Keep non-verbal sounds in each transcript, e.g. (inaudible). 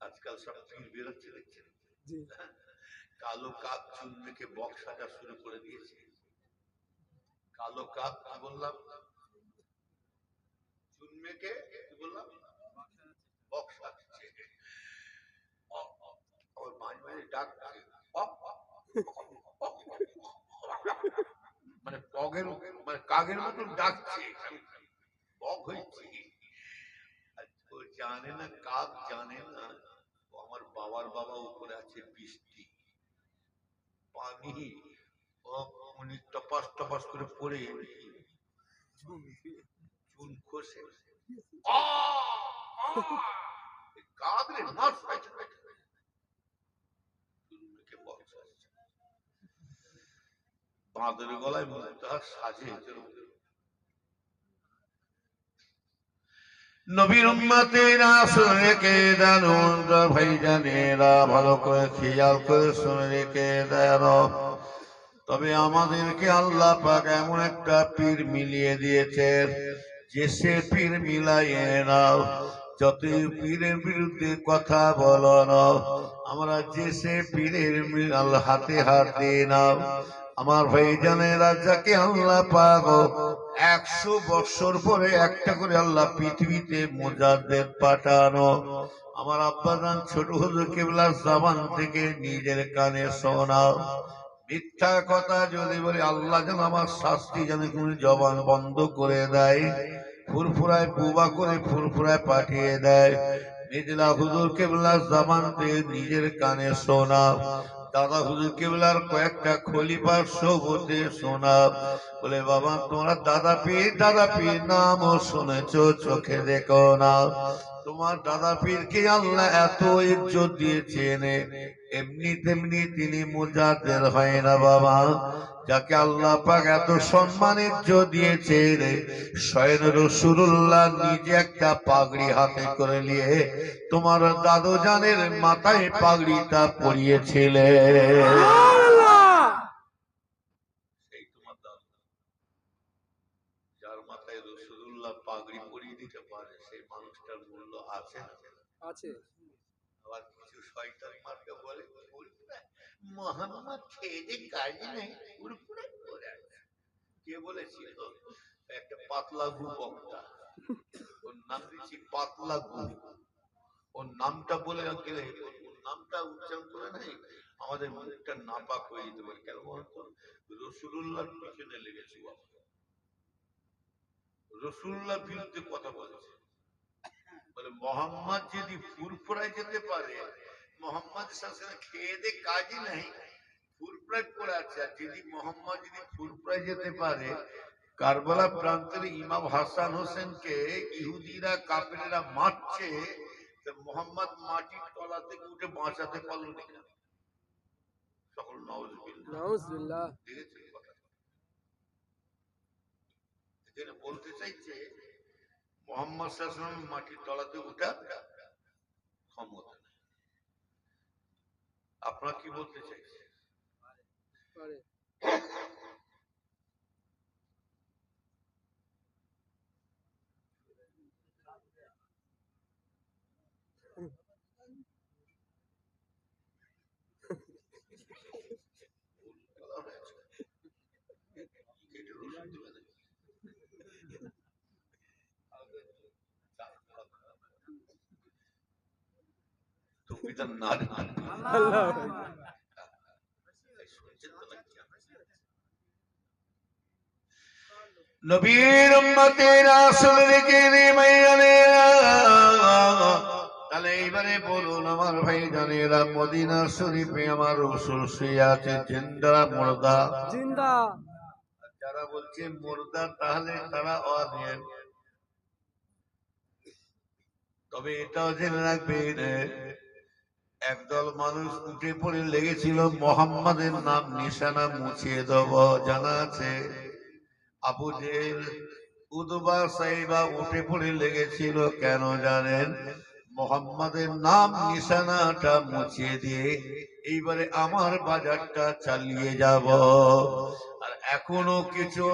আজকাল সব পীর বেরোচ্ছে দেখছেন? কালো কাক চুল মেখে বক্স সাজা শুরু করে দিয়েছে। কালো কাক কি বললাম? চুল মেখে কি বললাম? বক্স। সাজছে আমার মাঝে মাঝে ডাক মানে পগের মানে কাগের মতন ডাকছে। বক হয়েছে। জানে না কাক জানে না। আমার বাবার বাবা উপরে আছে বৃষ্টি। পানি উনি টপাস টপাস করে পড়ে চুন খসে। কাঁদরে নাচ পাইছে বাঁদরের গলায় মুক্তা সাজে। নবীর উম্মতেরা শুনে রেখে দেন ভাই জানেরা ভালো করে খেয়াল করে শুনে রেখে দেন। তবে আমাদেরকে আল্লাহ পাক এমন একটা পীর মিলিয়ে দিয়েছেন যে সে পীর মিলাইয়ে নাও যত পীরের বিরুদ্ধে কথা বলো না, আমরা যে সে পীরের হাতে হাত নাও আমার ভাই জানেরা যাকে আল্লাহ পাক একশো বৎসর পরে একটা করে আল্লাহ পৃথিবীতে মোজাদের পাঠানো। আমার আব্বা আব্বাজান ছোট হুজুর কেবলার জামান থেকে নিজের কানে শোনাও মিথ্যা কথা যদি বলি, আল্লাহ যেন আমার শাস্তি যেন কোনো জবান বন্ধ করে দেয়, ফুরফুরায় বুবা করে ফুরফুরায় পাঠিয়ে দেয়। নিজলা হুজুর কেবলার জামান থেকে নিজের কানে শোনা। দাদা হুজুর কেবলার কয়েকটা খলিফার সবতে শোনা বলে, বাবা, তোমার দাদা পীর দাদা পীর নামও শুনেছ, চোখে দেখো না। তোমার দাদা পীরকে আল্লাহ এত ইজ্জত দিয়েছেন। এমনি তেমনি তিনি মুজাদের হয় না বাবা। যাকে আল্লাহ পাক এত সম্মান দিয়েছে রে স্বয়ং রসুল্লাহ নিজে একটা পাগড়ি হাতে করে নিয়ে তোমার দাদু জানের মাথায় পাগড়িটা পরিয়েছিলেন সেই তোমার দাদু। যার মাথায় রসুল্লাহ পাগড়ি পরিয়ে দিতে পারে, সেই মানুষটার মূল্য আছে? আছে আবার কিছু শয়তান মার্কা বলে ফুরফুরা মোহাম্মদ খেয়ে যে কাজ নেই ফুরফুরা করে কে বলেছিল? একটা পাতলা গু বক্তা ওর নাম দিচ্ছি পাতলা গু। ওর নামটা বলে গেলে ওর নামটা উচ্চারণ করে নাই আমাদের মুখটা নাপাক হয়ে যেতে পারে। কেন বলতো? রসুল্লাহর পিছনে লেগেছি রসুল্লাহ বিরুদ্ধে কথা বলেছে। বলে, মোহাম্মদ যদি ফুরফুরায় যেতে পারে মোহাম্মদ খেয়ে দে কাজই নাই। ফুরফুরায় পড়ে আছে। আর যদি মোহাম্মদ যদি ফুরফুরায় যেতে পারে কারবালা প্রান্তের ইমাম হাসান হোসেনকে ইহুদিরা কাপেরা মারছে মোহাম্মদ মাটির তলা থেকে উঠে বাঁচাতে পারল না। সকল নওয়াজ নাউজুবিল্লাহ দেখেছেন কথা। এখানে বলতে চাইছে মোহাম্মদ শাসন মাটির তলাতে উঠা ক্ষমতা। আপনারা কি বলতে চাইছে পারে এটা রসুন দিবে না। টুপিটা না রে। আল্লাহ শুনছেন তো নাকি? নবীর উম্মতের রেখে মাইয়ানেরা। তাহলে এইবারে বলুন আমার ভাই জানেরা মদিনা শরীফে আমার রসুল শুয়ে আছে জিন্দা মুর্দা। জিন্দা। যারা বলছে মুর্দা তাহলে তারা অধীন তবে এটাও জেনে রাখবেন একদল মানুষ উঠে পড়ে লেগেছিল, মোহাম্মদের নাম নিশানা মুছিয়ে দেব, জানা আছে? আবু জেল উদবা সাইবা উঠে পড়ে লেগেছিল, কেন জানেন? মোহাম্মদের নাম নিশানাটা মুছিয়ে দিয়ে এইবারে আমার বাজারটা চালিয়ে যাব। আর এখনও কিছু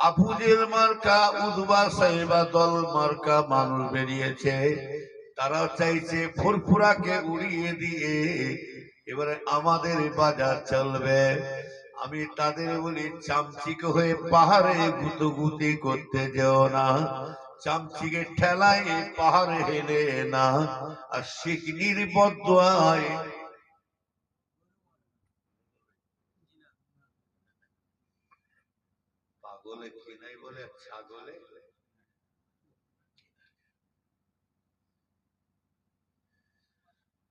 আবুজের মার্কা, উদবা সাহেবা দল মার্কা মানুষ বেরিয়েছে। তারা চাইছে ফুরফুরাকে উড়িয়ে দিয়ে। এবারে আমাদের বাজার চলবে। আমি তাদের বলি, চামচিক হয়ে পাহাড়ে গুতগুতি করতে যেও না। চামচিকে ঠেলায় পাহাড়ে হেলে না। আর শিকনির বদুয়ায় পাগলে কিনাই বলে ছাগলে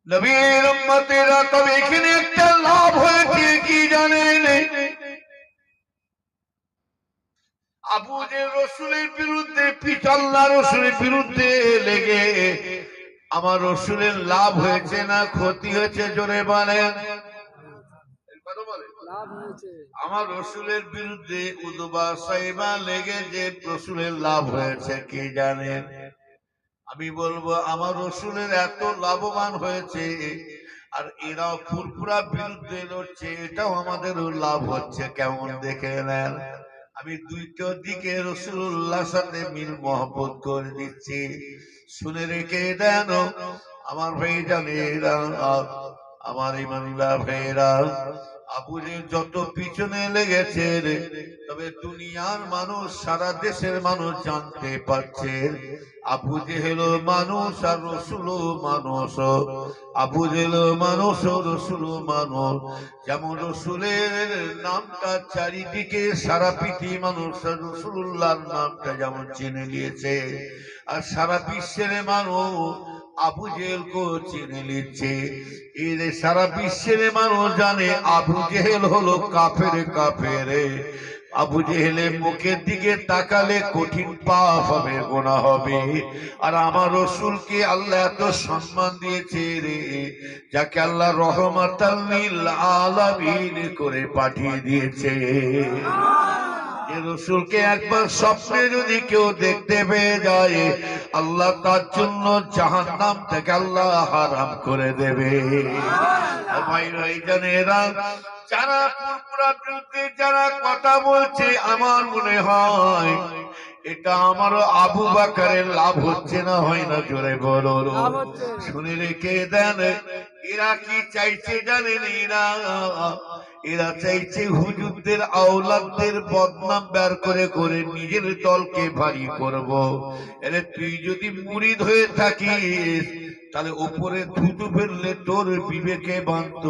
নবীর উম্মতেরা তবে এখানে একটা লাভ হয়েছে কি জানেন আবু যে রসুলের বিরুদ্ধে পিতাল্লা রসুলের বিরুদ্ধে লেগে আমার রসুলের লাভ হয়েছে না ক্ষতি হয়েছে জোরে বলেন। হয়েছে। আমার রসুলের বিরুদ্ধে উদবা সাইবা লেগে যে রসুলের লাভ হয়েছে কে জানেন আমি বলব, আমার রসুলের এত লাভবান হয়েছে, আর এরাও ফুরফুরা বিরুদ্ধে লড়ছে, এটাও আমাদের লাভ হচ্ছে, কেমন দেখে নেন? আমি দুইটো দিকে রসুল্লাহ সাথে মিল মহব্বত করে দিচ্ছি। শুনে রেখে দেন, আমার ভাই জানেরা আমার ইমানুল্লাহ ভাইরা আবুলের যত পিছনে লেগেছে রে, তবে দুনিয়ার মানুষ সারা দেশের মানুষ জানতে পারছে। আবু জেহেল মানুষ আর রসুল মানুষ আবু জেহেল মানুষ রসুল মানুষ। যেমন রসুলের নামটা চারিদিকে সারা পৃথিবী মানুষ রসুল্লাহর নামটা যেমন চিনে নিয়েছে আর সারা বিশ্বের মানুষ আবু জেহেল কো চিনে নিচ্ছে। এর সারা বিশ্বের মানুষ জানে, আবু জেহেল হলো কাফের কাফের। আবু জেহেলের মুখের দিকে তাকালে কঠিন পাপ হবে গোনা হবে। আর আমার রসুলকে আল্লাহ এত সম্মান দিয়েছে রে, যাকে আল্লাহ আলামিন করে পাঠিয়ে দিয়েছে। রসুলকে একবার স্বপ্নে যদি কেউ দেখতে পেয়ে যায় আল্লাহ তার জন্য জাহান নাম থেকে আল্লাহ হারাম করে দেবে। যারা পুরপুরা বিরুদ্ধে যারা কথা বলছে আমার মনে হয় এটা আমার আবু বাকারের লাভ হচ্ছে না হয় না জোরে বড় শুনে রেখে দেন এরা কি চাইছে জানেন এরা? এরা চাইছে হুজুরদের, আওলাদদের বদনাম বের করে করে নিজের দলকে ভারী করব। এরে তুই যদি মুরিদ হয়ে থাকিস, তাহলে ওপরে থুতু ফেললে তোর বিবেকে বাঁধত।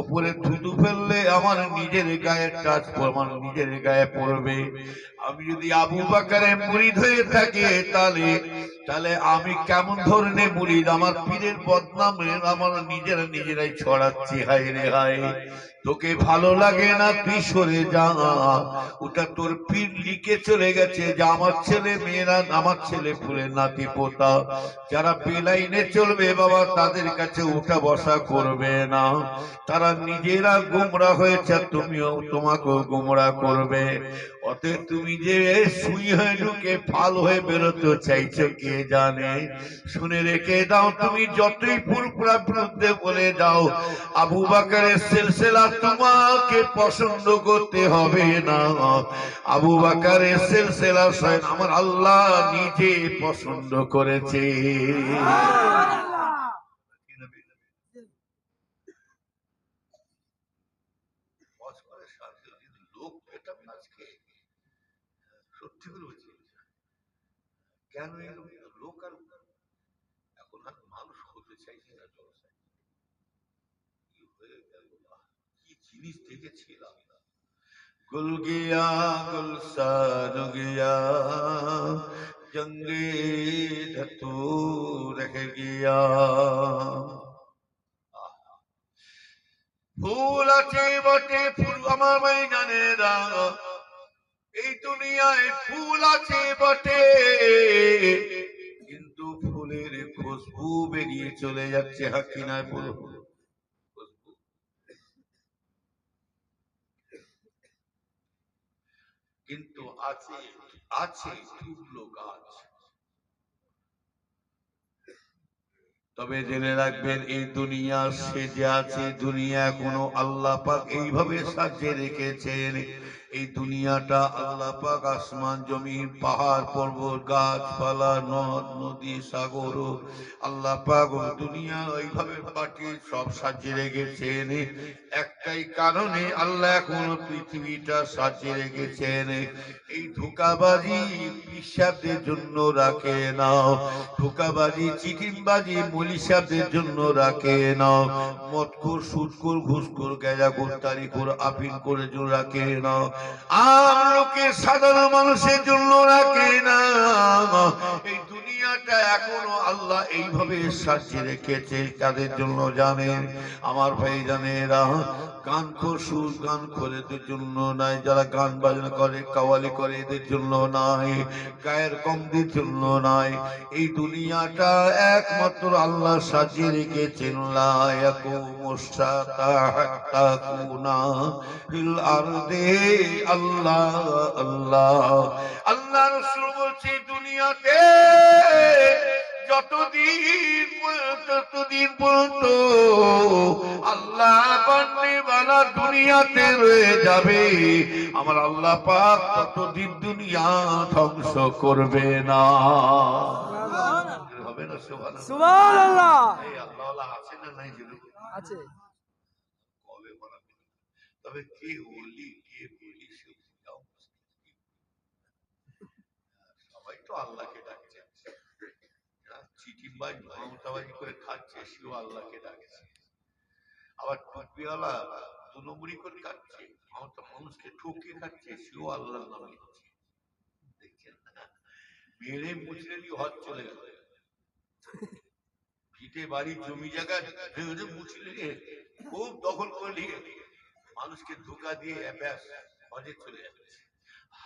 ওপরে থুতু ফেললে আমার নিজের গায়ে টাচ আমার নিজের গায়ে পড়বে। আমি যদি আবু বাকারে মুরিদ হয়ে থাকি, তাহলে তাহলে আমি কেমন ধরনের মুরিদ? আমার পীরের বদনাম আমার নিজেরা নিজেরাই ছড়াচ্ছি, হায় রে হায়। তোকে ভালো লাগে না তুই সরে যা। ওটা তোর পীর লিখে চলে গেছে যে আমার ছেলে মেয়েরা, আমার ছেলে ফুলে নাতি পোতা। যারা বেলাইনে চলবে বাবা, তাদের কাছে উঠা বসা করবে না। তারা নিজেরা গুমরা হয়েছে তুমিও তোমাকেও গুমরা করবে। অতএব তুমি যে সুই হয়ে ঢুকে ফাল হয়ে বেরোতে চাইছো, কে জানে? শুনে রেখে দাও, তুমি যতই ফুরফুরা বিরুদ্ধে বলে দাও আবু বাকারের সিলসিলা তোমাকে পছন্দ করতে হবে না। আবু বাকারের সিলসিলা স্বয়ং আমার আল্লাহ নিজে পছন্দ করেছে লোক পেতাম না আজকে সত্যি করে বলছি কেন এরকম লোক আর এখন আর মানুষ হতে চাইছে না জলসায় কি হয়ে গেল কি জিনিস দেখেছিলাম? গুল গিয়া গুলশান গিয়া জঙ্গে ধতু রেখে গিয়া। ফুল আছে বটে, ফুল আমার ভাই জানে না এই দুনিয়ায় ফুল আছে বটে। কিন্তু ফুলের খুশবু বেরিয়ে চলে যাচ্ছে হাকিনায় বলো কিন্তু আছে আছে টুকলো গাছ। তবে জেনে রাখবেন, এই দুনিয়া সে যে আছে, দুনিয়া কোনো আল্লাহ পাক এইভাবে সাজিয়ে রেখেছেন। এই দুনিয়াটা আল্লাহ পাক আসমান, জমিন, পাহাড়, পর্বত, গাছপালা, নদ, নদী, সাগর, আল্লাহ পাক দুনিয়া ওইভাবে পাঠিয়ে সব সাজিয়ে রেখেছেন। একটাই কারণে আল্লাহ এখন পৃথিবীটা সাজিয়ে রেখেছেন। এই ধোকাবাজি পিসাবদের জন্য রাখে নাও ধোকাবাজি চিটিমবাজি মলিসাবদের জন্য রাখে নাও মদখোর, সুদখোর, ঘুষখোর, গেজাখোর, তারিখোর আপিল করে জন্য রাখে নাও আর লোকের সাধারণ মানুষের জন্য রাখে না। এই দুনিয়াটা এখনও আল্লাহ এইভাবে সাজিয়ে রেখেছে তাদের জন্য জানেন? আমার ভাই জানেরা গান সুর গান করে এদের জন্য নাই। যারা গান বাজনা করে, কাওয়ালি করে, এদের জন্য নাই। গায়ের কমদের জন্য নাই। এই দুনিয়াটা একমাত্র আল্লাহ সাজিয়ে রেখেছেন। আল্লাহ আল্লাহ। আল্লাহ রাসূল বলছে দুনিয়াতে যতদিন ততদিন পর্যন্ত আল্লাহ বান্দিওয়ালা দুনিয়াতে রয়ে যাবে আমার আল্লাহ পাক ততদিন দুনিয়া ধ্বংস করবে না। হবে না সুবহানাল্লাহ। সুবহানাল্লাহ। আল্লাহ আছে না নাই আছে। তবে কে ওলি কে বলি সে বোঝাও তো আল্লাহকে ডাকছে। যারা চিটিংবাজ মমতাবাজি করে খাচ্ছে, সেও আল্লাহকে ডাকছে। আবার টুপিওয়ালা নম্বরই করে খাচ্ছে মমতা মানুষকে ঠকিয়ে খাচ্ছে, সেও আল্লাহর নাম নিচ্ছে দেখছেন? মেরে হজ চলে গেল। ভিটে বাড়ি, জমি জায়গা, ভেঙে মুছলে খুব দখল করে নিয়ে মানুষকে ধোকা দিয়ে ব্যাস হজে চলে যাচ্ছে।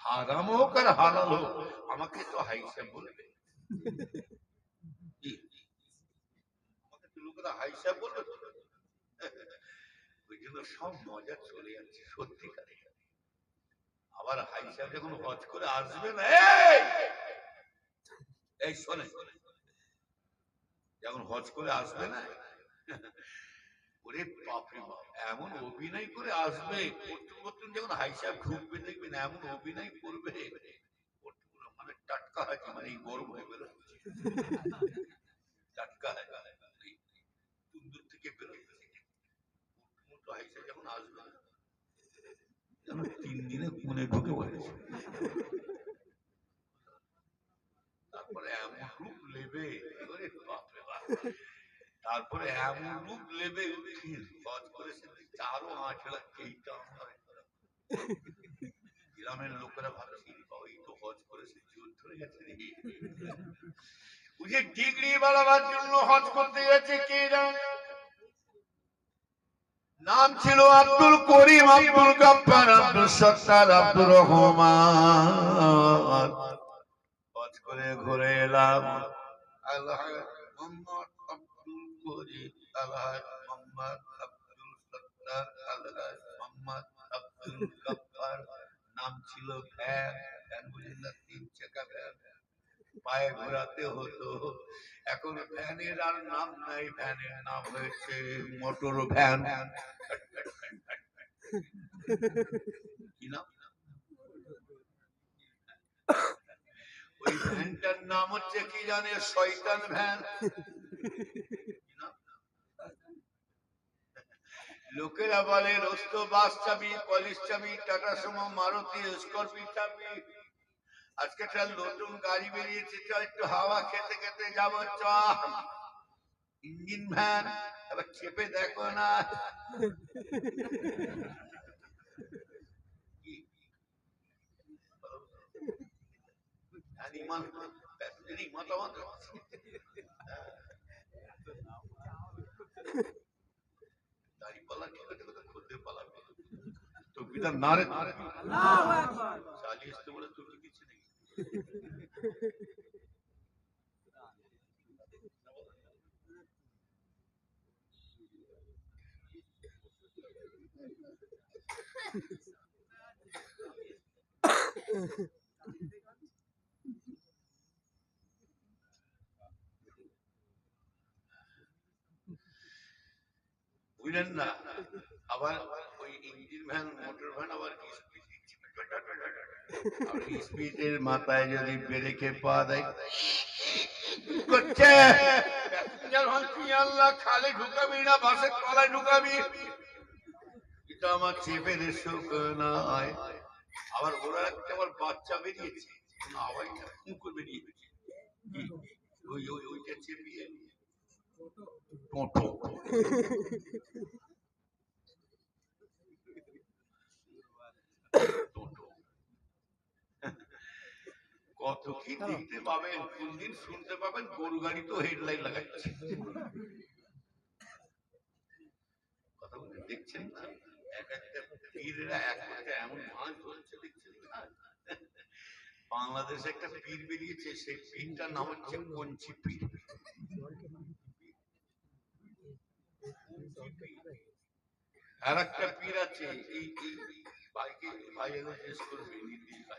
হারাম হোক আর হালাল? হোক আমাকে তো হাইসা বলবে? আমাকে তো লোকেরা হাইসা বলবে ওই জন্য সব মজা চলে যাচ্ছে, সত্যিকারে। আবার হাইসা যখন হজ করে আসবে না! এই! শোনে যখন হজ করে আসবে না ওরে বাপরে বাপ, এমন অভিনয় করে আসবে করতে করতে যখন হাইসাব ঢুকবে দেখবেন, এমন অভিনয় করবে। মানে টাটকা হাজি মানে এই গরম হয়ে বেরোচ্ছে টাটকা হাজি তুন্দুর থেকে বেরোচ্ছে হাইসা যখন আসবে, যেন তিন দিনে কোনে ঢুকে পড়েছে। তারপরে এমন রূপ বাপরে বাপ। তারপরে এমন রূপ নেবে হজ করে সে চারও আঁচ লাগছে এইটা গ্রামের লোকেরা ভাবছে এই তো হজ করে সে জোর ধরে গেছে রে। বুঝে ডিগ্রি বাড়াবার জন্য হজ করতে গেছে কে জানে? নাম ছিল আব্দুল করিম আব্দুল গাফফার আব্দুল সত্তার রহমান। হজ করে ঘুরে এলাম। আল্লাহ। নাম ছিল ভ্যান। বুঝলেন তিন চাকা ভ্যান। পায়ে ঘোরাতে হতো। এখন ভ্যানের আর নাম নাই, ভ্যানের নাম হয়েছে মোটর ভ্যান। কি নাম? ওই ভ্যানটার নাম হচ্ছে কি জানে? শয়তান ভ্যান কি নাম? লোকেরা বলে, রস্ত বাস চাবি, পলিশ চাবি, টাটা সুমো, মারুতি স্করপিও চাবি। আজকে একটা নতুন গাড়ি বেরিয়েছে চ একটু হাওয়া খেতে খেতে যাব চ ইঞ্জিন ভ্যান, এবার চেপে দেখো না। মতামত ঠিক আছে কথা খুলতে পালাবে। টুপিটা নারে আল্লাহু আকবার। চালিয়ে আসতে বলে টুপি কিছু নেই? (laughs) বুঝলেন না? আবার ওই ইঞ্জিন ভ্যান মোটর ভ্যান আবার কি স্পিডের মাথায় যদি ব্রেকে পা দেয়? করছে! আল্লাহ খালে ঢুকাবি না বাসের তলায় ঢুকাবি? এটা আমার চেপের সুখ নয়। আবার ওরা একটা আবার বাচ্চা বেরিয়েছে। আওয়াজ না কুকুর বেরিয়েছে। ওই ওই ওইটা চেপিয়ে। টোটো কত কি দেখতে পাবেন? শুনতে পাবেন? গরু গাড়ি তো লাগাচ্ছে। দেখছেন না? এক একটা এক একটা এমন মাছ ধরছে, দেখছেন বাংলাদেশে একটা পীর বেরিয়েছে, সেই পীরটার নাম হচ্ছে কঞ্চি পীর। আর একটা পীর আছে এই এই ভাইকে ভাই এগুলো করবে নির্দিষ্ট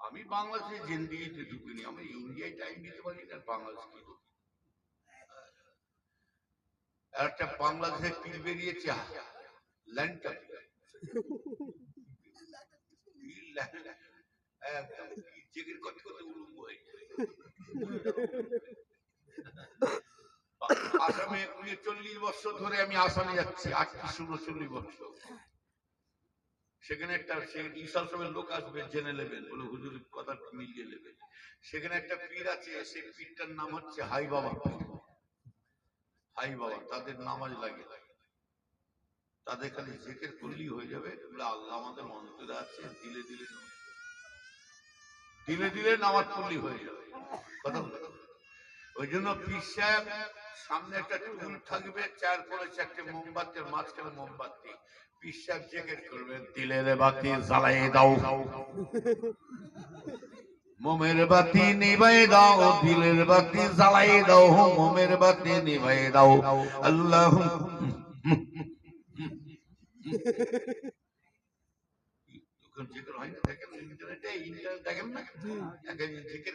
আমি বাংলাদেশে জিন্দিগিতে ঢুকিনি আমি ইন্ডিয়ায় টাইম দিতে পারি না বাংলাদেশ কি একটা বাংলাদেশে পীর বেরিয়েছে একদম জেগের কথা কথা উলুম্ব হয়ে। আসামে বছর ধরে আমি আসামে যাচ্ছি বছর সেখানে একটা লোক আসবে, জেনে নেবেন বলে হুজুর কথা মিলিয়ে নেবেন সেখানে একটা পীর আছে, সেই পীরটার নাম হচ্ছে হাই বাবা হাই বাবা, তাদের নামাজ লাগে। তাদের খালি জেকের করলেই হয়ে যাবে। বলে, আল্লাহ আমাদের অন্তরে আছে, দিলে দিলে। দিলে দিলে নামাজ পড়লেই হয়ে যাবে। কথা ওই জন্য পীর সাহেব সামনে একটা টুল থাকবে চার করে চারটে মোমবাতির মাঝখানে মোমবাতি। পীর সাহেব জেকের করবে দিলের বাতি জ্বালাই দাও। মোমের বাতি নিভাই দাও দিলের বাতি জ্বালাই দাও মোমের বাতি নিভাই দাও। আল্লাহ। হয় দেখেন না? দেখেন।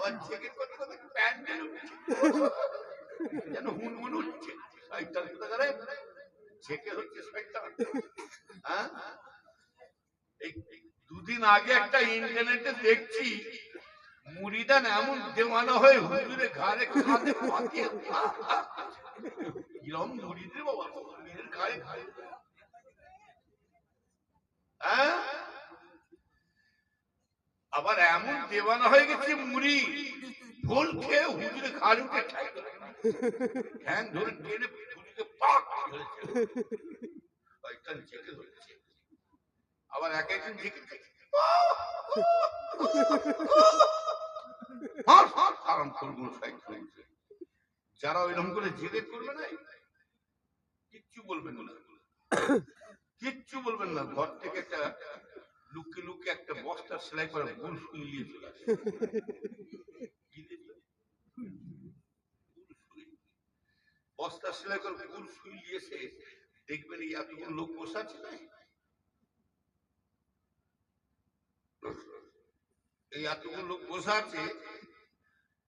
হচ্ছে দুদিন আগে একটা ইন্টারনেটে দেখছি মুড়িদান এমন দেওয়ানো হয়ে হুজুরে কিরম বাবা হ্যাঁ? আবার এমন দেওয়ানা হয়ে গেছে মুড়ি, ভোল খেয়ে হুজুরে ঘাড়ে উঠে ধরে। টেনে হুজুরকে পাক আবার এক একজন যারা ওইরকম করে জেগে করবে না, কিচ্ছু বলবেন না। কিচ্ছু বলবেন না। ঘর থেকে একটা লুকে লুকে একটা বস্তা সেলাই করে গুল শুই নিয়ে চলে। বস্তা সেলাই করে দেখবেন এই এতগুলো লোক বসে আছে না? এই এতগুলো লোক বসে আছে,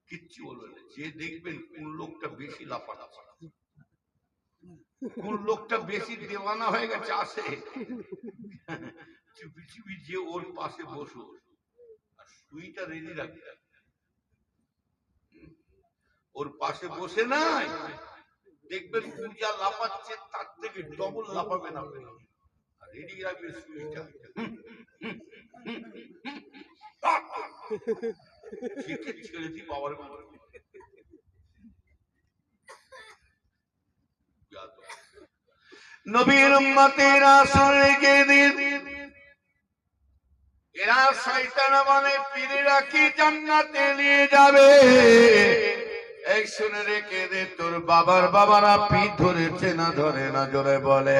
কিচ্ছু বলবে না। যে দেখবেন কোন লোকটা বেশি লাফালাফা। কোন লোকটা বেশি দেওয়ানা হয়ে গেছে, আসে। চুপি চুপি যে ওর পাশে বসো। আর সুইটা রেডি রাখবে। ওর পাশে বসে নাই। দেখবেন পূজা লাফাচ্ছে, তার থেকে ডবল লাফাবেন আপনি রেডি রাখবে সুইটা। নবীর দিন। এরা শয়তান মানে পীরেরা কি জান্নাতে নিয়ে যাবে? এই শুনে রেখে দে তোর বাবার বাবারা পিঠ ধরেছে না ধরে না জোরে বলে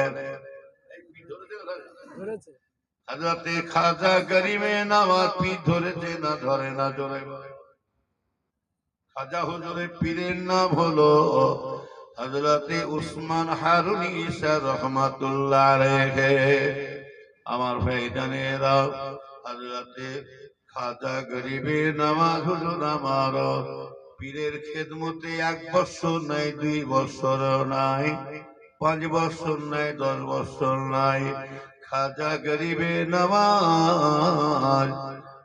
হাজরাতে খাজা গরিমে নামাজ পিঠ ধরেছে না ধরে না জোরে খাজা হুজুরের পীরের নাম হলো হজরতে উসমান হারুনি ঈসা রহমাতুল্লাহ আলাইহি। আমার ভাইজানেরা হজরতে খাজা গরিবে নামাজ হুজুর আমার পীরের খেদমতে এক বছর নাই, দুই বছর নাই, পাঁচ বছর নাই, দশ বছর নাই। খাজা গরিবে নামাজ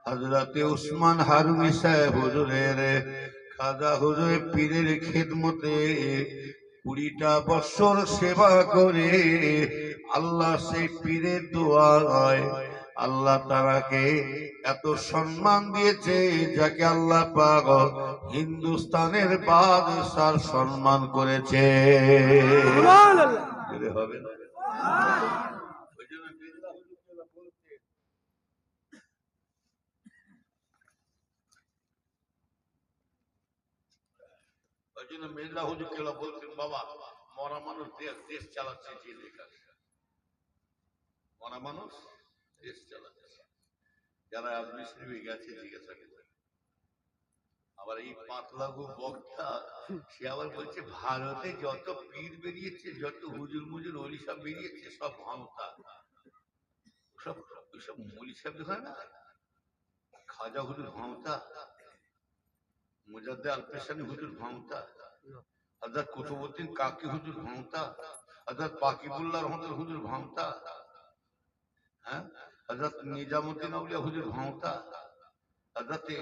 হজরতে উসমান হারুনি সাহেব হুজুরের খাজা হুজুরের পীরের খেদমতে কুড়িটা বছর সেবা করে আল্লাহ সেই পীরের দোয়ায় আল্লাহ তারাকে এত সম্মান দিয়েছে যাকে আল্লাহ পাক হিন্দুস্তানের বাদশার সম্মান করেছে। হবে না ওই জন্য বিল্লাহ হুজুর বলছে, জন্য মির্জা হুজুর কেলা বলতেন বাবা, মরা মানুষ দেশ দেশ চালাচ্ছে যে লেখা মরা মানুষ দেশ চালাচ্ছে। যারা আজমি শরীফে গেছে, জিজ্ঞাসা করে আবার এই পাতলাগু বক্তা, সে আবার বলছে, ভারতে যত পীর বেরিয়েছে, যত হুজুর মুজুর অলি সব বেরিয়েছে, সব ভাঙতা সব ওইসব মলি সাহেব দেখে না? খাজা হুজুর ভাঙতা মুজাদ্দে আলপেশানি হুজুর ভাঙতা হজরত কুতুবুদ্দিন কাকি হুজুর ভাঙতা হজরত পাকিবুল্লাহ রহমতুল হুজুর ভাঙতা হ্যাঁ? হজরত নিজামুদ্দিন আউলিয়া হুজুর ভাঙতা হজরতে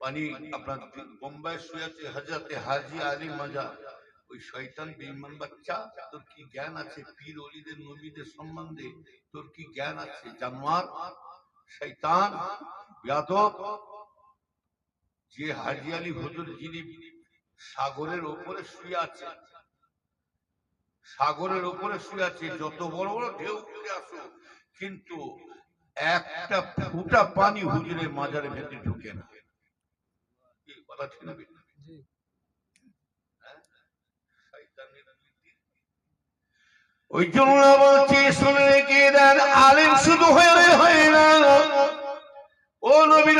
মানে আপনার বোম্বাই শুয়েছে হজরতে হাজি আলী মাজা ওই শয়তান বেঈমান বাচ্চা, তোর কি জ্ঞান আছে? পীর অলিদের নবীদের সম্বন্ধে তোর কি জ্ঞান আছে? জানোয়ার, শয়তান, বেয়াদব, যে হাজি আলী হুজুর যিনি সাগরের উপরে শুয়ে আছে। সাগরের উপরে শুয়ে আছে। যত বড় বড় ঢেউ উঠে আসো কিন্তু একটা ফুটা পানি হুজুরের মাজারে ভেতরে ঢুকে না। কথা ঠিক। ওই জন্য বলছি শুনে রেখে দেন আলেম শুধু হয়ে হয় না। ও নবীর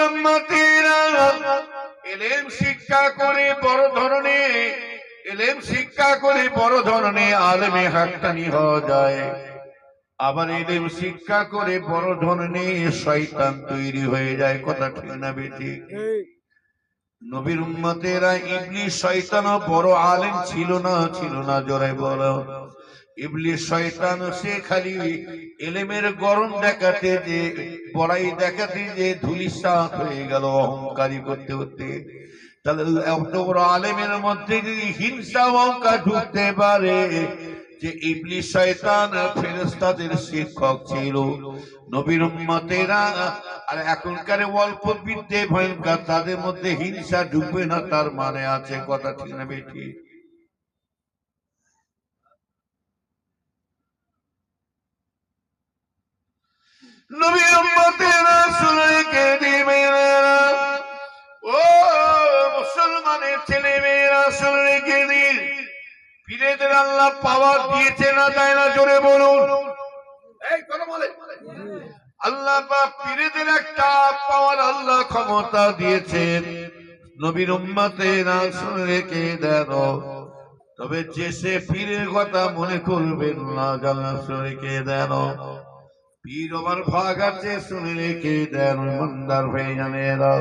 এলেম শিক্ষা করে বড় ধরনের এলেম শিক্ষা করে বড় ধরনের আলেমে হাক্কানি হওয়া যায়। আবার এলেম শিক্ষা করে বড় ধরনের শয়তান তৈরি হয়ে যায় কথা ঠিক না বেটি নবীর উম্মতেরা ইবলিস শয়তানও বড় আলেম ছিল না ছিল না জোরে বলো। ইবলিস শয়তান সে খালি এলেমের গরম দেখাতে যে বড়াই দেখাতে যে ধুলিসাৎ হয়ে গেল অহংকারী করতে করতে। মধ্যে যদি হিংসা অহংকার ঢুকতে পারে, যে শয়তান শিক্ষক ছিল, নবীর আর এখনকার অল্প বিদ্যে ভয়ঙ্কর, তাদের মধ্যে হিংসা ঢুকবে না, তার মানে আছে কথা ঠিক না বেটি নবীর কে দিবে মুসলমানের ছেলে মেয়েরা শুনে কে দিন পীরেদের আল্লাহ পাওয়ার দিয়েছে না তাই না জোরে বলুন। আল্লাহ পীরেদের একটা পাওয়ার আল্লাহ ক্ষমতা দিয়েছেন। নবীর উম্মতে না রেখে দেন। তবে যে সে পীরের কথা মনে করবেন না জানা শুনে রেখে দেন। পীর আমার ভাগ আছে শুনে রেখে দেন মন্দার ভাই জানেরা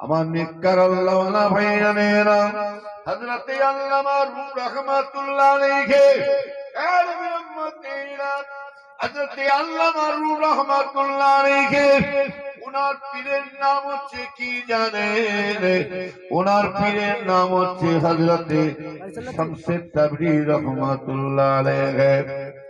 আমার নিকার আল্লাহ ভাই জানেরা হজরতে আল্লামা রুম রহমাতুল্লাহ উম্মতেরা হজরতে আল্লামা রুম রহমাতুল্লাহ আলাইহি। ওনার পীরের নাম হচ্ছে কি জানেন? ওনার পীরের নাম হচ্ছে হজরতে শামসেদ তাবরি রহমাতুল্লাহ আলাইহি।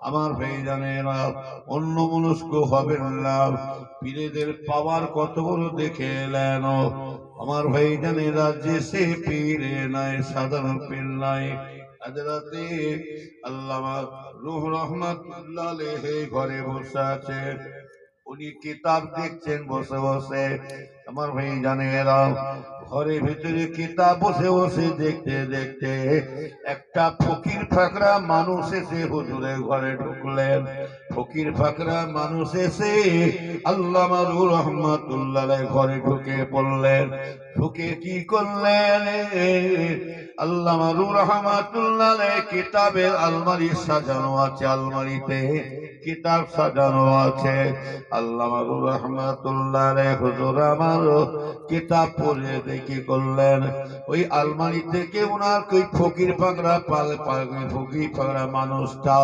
আমার ভাইজানেরা অন্য মনস্ক হবেন না। পীরেদের পাওয়ার কত বড় দেখে এলেন। আমার ভাইজানেরা যে সে পীরে নাই, সাধারণ পীর নাই। আল্লামা রুহ ঘরে বসে আছে। উনি কিতাব দেখছেন বসে বসে। আমার ভাই জানে এরা ঘরের ভিতরে কিতাব বসে বসে দেখতে দেখতে একটা ফকির ফাকরা মানুষ এসে হুজুরের ঘরে ঢুকলেন। ফকির ফাকরা মানুষ এসে আল্লাহ মারুর রহমাতুল্লাহ ঘরে ঢুকে পড়লেন। ঢুকে কি করলেন? আল্লাহ মারুর রহমাতুল্লাহ কিতাবের আলমারি সাজানো আছে, আলমারিতে কিতাব সাজানো আছে। আল্লাহ মারুর রহমাতুল্লাহ হুজুর আমার কিতাব পড়ে দেখি করলেন ওই আলমারি থেকে ওনার ওই ফকির পাকড়া পাল, পাল- ফকির পাকড়া মানুষটা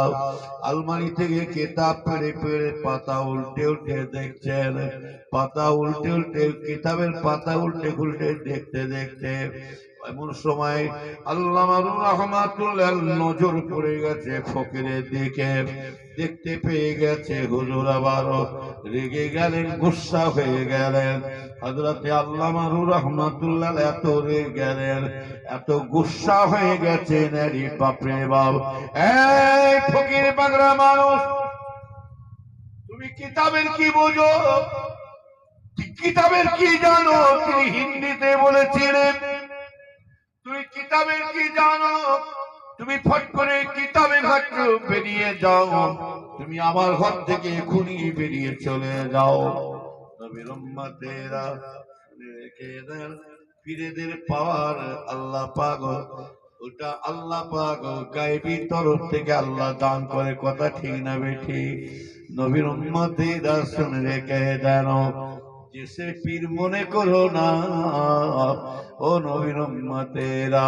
আলমারি থেকে কিতাব পেড়ে পেড়ে পাতা উল্টে উল্টে দেখছেন। পাতা উল্টে উল্টে কিতাবের পাতা উল্টে উল্টে দেখতে দেখতে এমন সময় আল্লাহ রহমাতুল্লাহ নজর পড়ে গেছে ফকিরের দিকে। দেখতে পেয়ে গেছে হুজুর আবারও রেগে গেলেন, গুসা হয়ে গেলেন। হজরতে আল্লাহ রহমাতুল্লাহ এত রেগে গেলেন, এত গুসা হয়ে গেছেন। আরে বাপরে বাপ, এই ফকির বাংলা মানুষ কিতাবের কি বোঝো? কিতাবের কি জানো? তিনি হিন্দিতে বলেছিলেন তুমি কিতাবের কি জানো? তুমি ফট করে কিতাবের ঘর বেরিয়ে যাও। তুমি আমার ঘর থেকে এখনই বেরিয়ে চলে যাও। পীরেদের পাওয়ার আল্লাহ পাক, ওটা আল্লাহ পাক গায়েবী তরফ থেকে আল্লাহ দান করে, কথা ঠিক না বেঠি নবীর উম্মতেরা শুনে রেখে দেন जिसे পীর মনে করো না, ও নবীন উম্মতেরা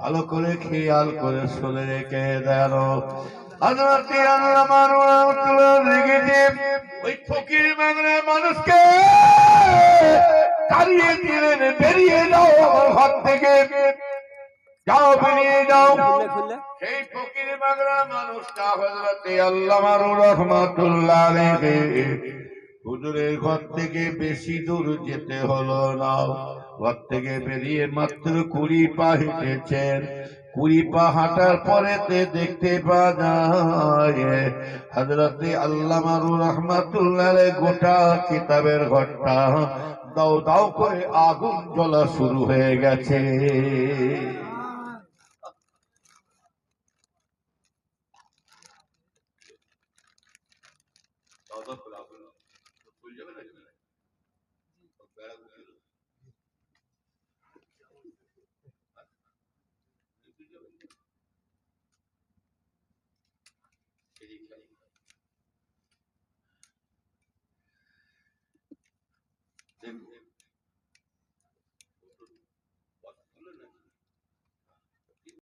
ভালো করে খেয়াল করে শুনে রেখে রেখেছে ওই মানুষকে তাড়িয়ে দিলেন, বেরিয়ে যাও ঘর থেকে। যাও বেরিয়ে যাও সেই ফকির মাগরা মানুষটা হজরতে আল্লাহ রহমাতুল্লাহ আলাইহি। হুজুরের ঘর থেকে বেশি দূর যেতে হলো না। ঘর থেকে বেরিয়ে মাত্র কুড়ি পা হেঁটেছেন। কুড়ি পা হাঁটার পরেতে দেখতে পাওয়া যায় হজরতে আল্লাহ রহমাতুল্লাহ গোটা কিতাবের ঘরটা দাও দাও করে আগুন জ্বলা শুরু হয়ে গেছে।